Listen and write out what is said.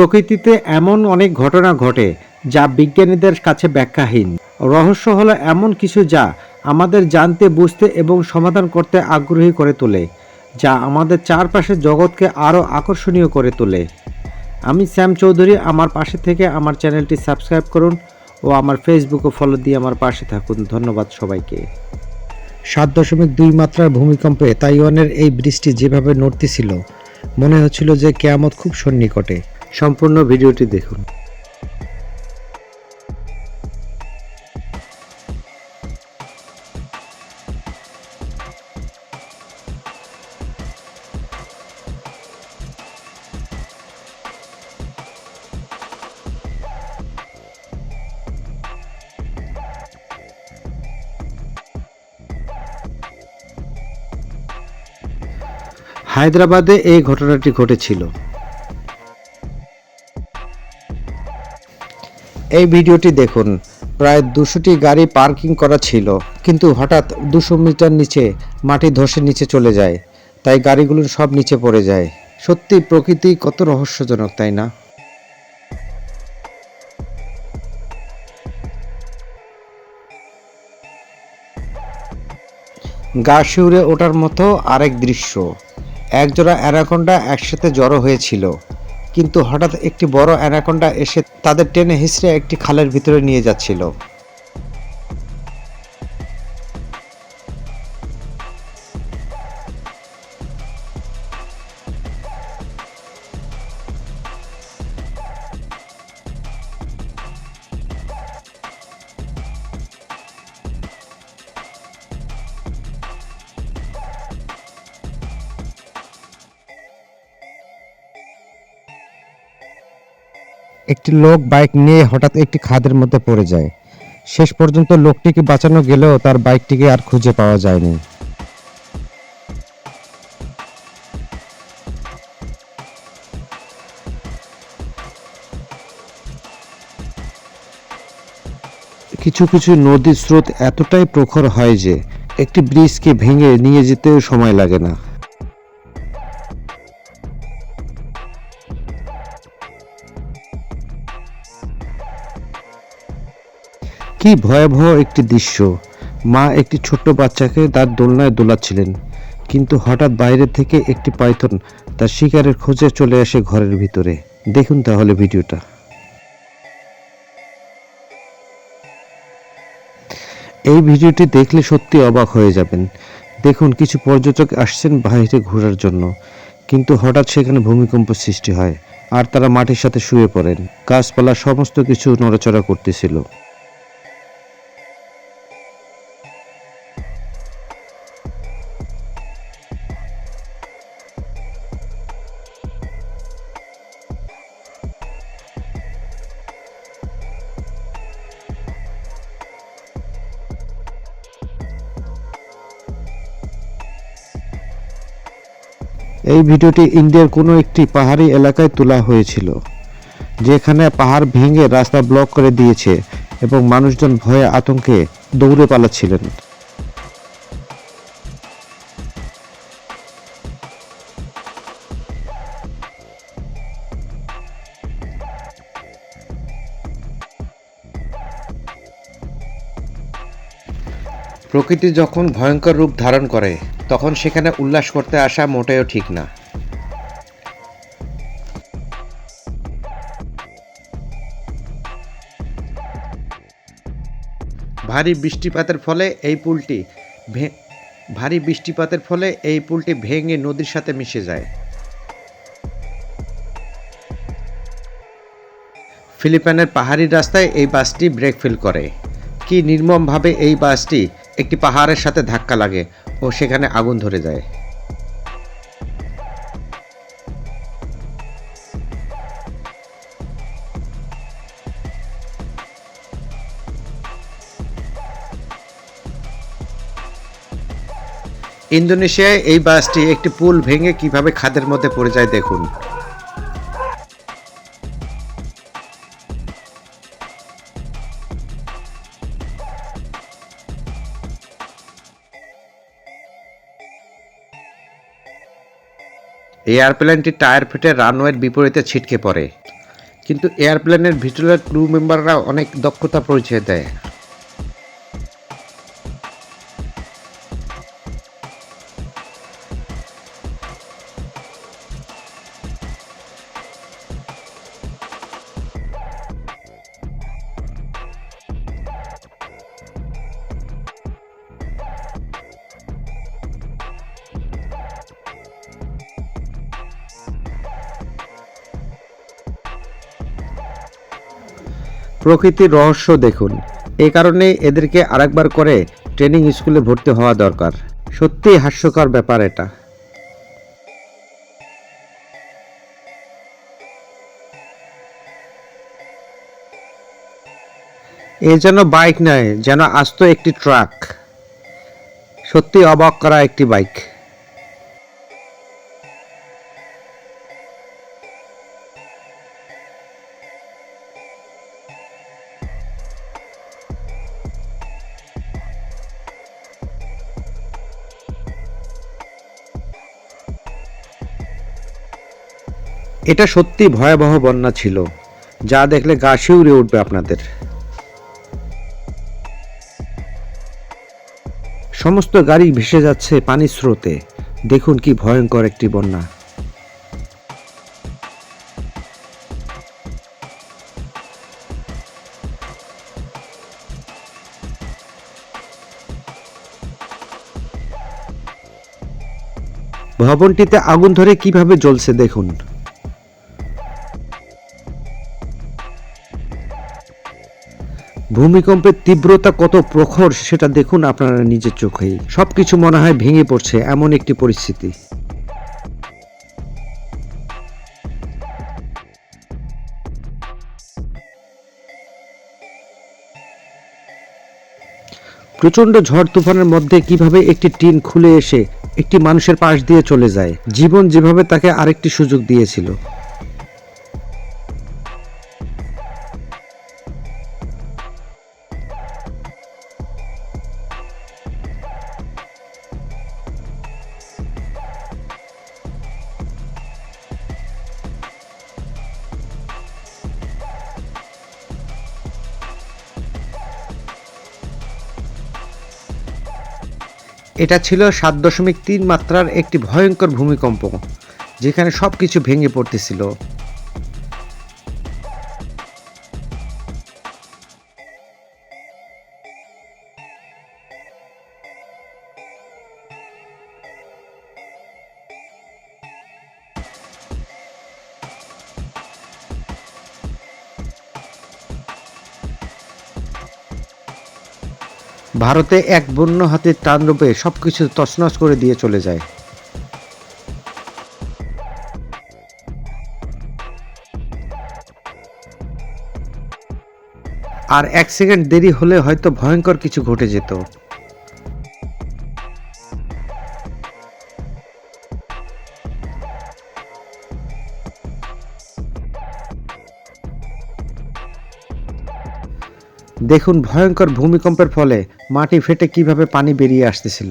প্রকৃতিতে এমন অনেক ঘটনা ঘটে যা বিজ্ঞানীদের কাছে ব্যাখ্যাহীন। রহস্য হলো এমন কিছু যা আমাদের জানতে, বুঝতে এবং সমাধান করতে আগ্রহী করে তোলে, যা আমাদের চারপাশের জগৎকে আরও আকর্ষণীয় করে তোলে। আমি শ্যাম চৌধুরী, আমার পাশে থেকে আমার চ্যানেলটি সাবস্ক্রাইব করুন ও আমার ফেসবুকে ফলো দিয়ে আমার পাশে থাকুন। ধন্যবাদ সবাইকে। সাত দশমিক দুই মাত্রার ভূমিকম্পে তাইওয়ানের এই বৃষ্টি যেভাবে নড়তেছিল, মনে হচ্ছিল যে কেয়ামত খুব সন্নিকটে। সম্পূর্ণ ভিডিওটি দেখুন। হায়দ্রাবাদে এই ঘটনাটি ঘটেছিল। ভিডিওটি দেখুন। প্রায় দুশোটি গাড়ি পার্কিং করা ছিল, কিন্তু হঠাৎ দুশো মিটার নিচে মাটি ধসে নিচে চলে যায়, তাই গাড়িগুলো সব নিচে পড়ে যায়। সত্যি প্রকৃতি কত রহস্যজনক, তাই না? গা শিউরে ওঠার মতো আরেক দৃশ্য। একজোড়া অ্যানাকোন্ডা একসাথে জড়ো হয়েছিল। কিন্তু হঠাৎ একটি বড় অ্যানাকোন্ডা এসে তাদের টেনে হিসড়ে একটি খালের ভিতরে নিয়ে যাচ্ছিল। একটি লোক বাইক নিয়ে হঠাৎ একটি খাদের মধ্যে পড়ে যায়। শেষ পর্যন্ত লোকটিকে বাঁচানো গেলেও তার বাইকটিকে আর খুঁজে পাওয়া যায়নি। কিছু কিছু নদীর স্রোত এতটাই প্রখর হয় যে একটি ব্রিজকে ভেঙে নিয়ে যেতেও সময় লাগে না। কি ভয়াবহ একটি দৃশ্য। মা একটি ছোট্ট বাচ্চাকে তার দোলনায় দোলাচ্ছিলেন। কিন্তু হঠাৎ বাইরে থেকে একটি পাইথন তার শিকারের খোঁজে চলে আসে ঘরের ভিতরে। দেখুন তাহলে ভিডিওটা। এই ভিডিওটি দেখলে সত্যি অবাক হয়ে যাবেন। দেখুন, কিছু পর্যটক আসছেন বাইরে ঘোরার জন্য। কিন্তু হঠাৎ সেখানে ভূমিকম্প সৃষ্টি হয়, আর তারা মাটির সাথে শুয়ে পড়েন। গাছপালা সমস্ত কিছু নড়াচড়া করতেছিল। এই ভিডিওটি ইন্ডিয়ার কোনো একটি পাহাড়ি এলাকায় তোলা হয়েছিল, যেখানে পাহাড় ভেঙে রাস্তা ব্লক করে দিয়েছে এবং মানুষজন ভয়ে আতঙ্কে দৌড়ে পালাচ্ছিলেন। প্রকৃতি যখন ভয়ঙ্কর রূপ ধারণ করে তখন সেখানে উল্লাস করতে আসা মোটেও ঠিক না। ভারী বৃষ্টিপাতের ফলে এই পুলটি ভারী বৃষ্টিপাতের ফলে এই পুলটি ভেঙে নদীর সাথে মিশে যায়। ফিলিপাইনের পাহাড়ি রাস্তায় এই বাসটি ব্রেক ফেল করে। কি নির্মমভাবে এই বাসটি একটি পাহাড়ের সাথে ধাক্কা লাগে ও সেখানে আগুন ধরে যায়। ইন্দোনেশিয়ায় এই বাসটি একটি পুল ভেঙে কীভাবে খাদের মধ্যে পড়ে যায় দেখুন। এয়ারপ্লেনটি টায়ার ফেটে রানওয়ের বিপরীতে ছিটকে পড়ে। কিন্তু এয়ারপ্লেনের ভিতরের ক্রু মেম্বাররা অনেক দক্ষতা পরিচয় দেয়। প্রকৃতির রহস্য দেখুন। এই কারণে এদেরকে আরেকবার করে ট্রেনিং স্কুলে ভর্তি হওয়া দরকার। সত্যিই হাস্যকর ব্যাপার এটা। এ যেন বাইক নয়, যেন আস্ত একটি ট্রাক। সত্যি অবাক করা একটি বাইক। এটা সত্যি ভয়াবহ বন্যা ছিল, যা দেখলে গা শিউরে উঠবে আপনাদের। সমস্ত গাড়ি ভেসে যাচ্ছে পানির স্রোতে। দেখুন কি ভয়ঙ্কর একটি বন্যা। ভবনটিতে আগুন ধরে কীভাবে জ্বলছে দেখুন। ভূমিকম্পের তীব্রতা কত প্রখর সেটা দেখুন আপনারা নিজের চোখেই। সবকিছু মনে হয় ভেঙে পড়ছে, এমন একটি পরিস্থিতি। প্রচণ্ড ঝড় তুফানের মধ্যে কীভাবে একটি টিন খুলে এসে একটি মানুষের পাশ দিয়ে চলে যায়? জীবন যেভাবে তাকে আরেকটি সুযোগ দিয়েছিল। এটা ছিল সাত দশমিক তিন মাত্রার একটি ভয়ঙ্কর ভূমিকম্প যেখানে সব কিছু ভেঙে পড়তেছিল। ভারতে এক বন্য হাতির তাণ্ডবে সবকিছু তছনছ করে দিয়ে চলে যায়। আর এক সেকেন্ড দেরি হলে হয়তো ভয়ঙ্কর কিছু ঘটে যেত। দেখুন ভয়ঙ্কর ভূমিকম্পের ফলে মাটি ফেটে কীভাবে পানি বেরিয়ে আসতেছিল।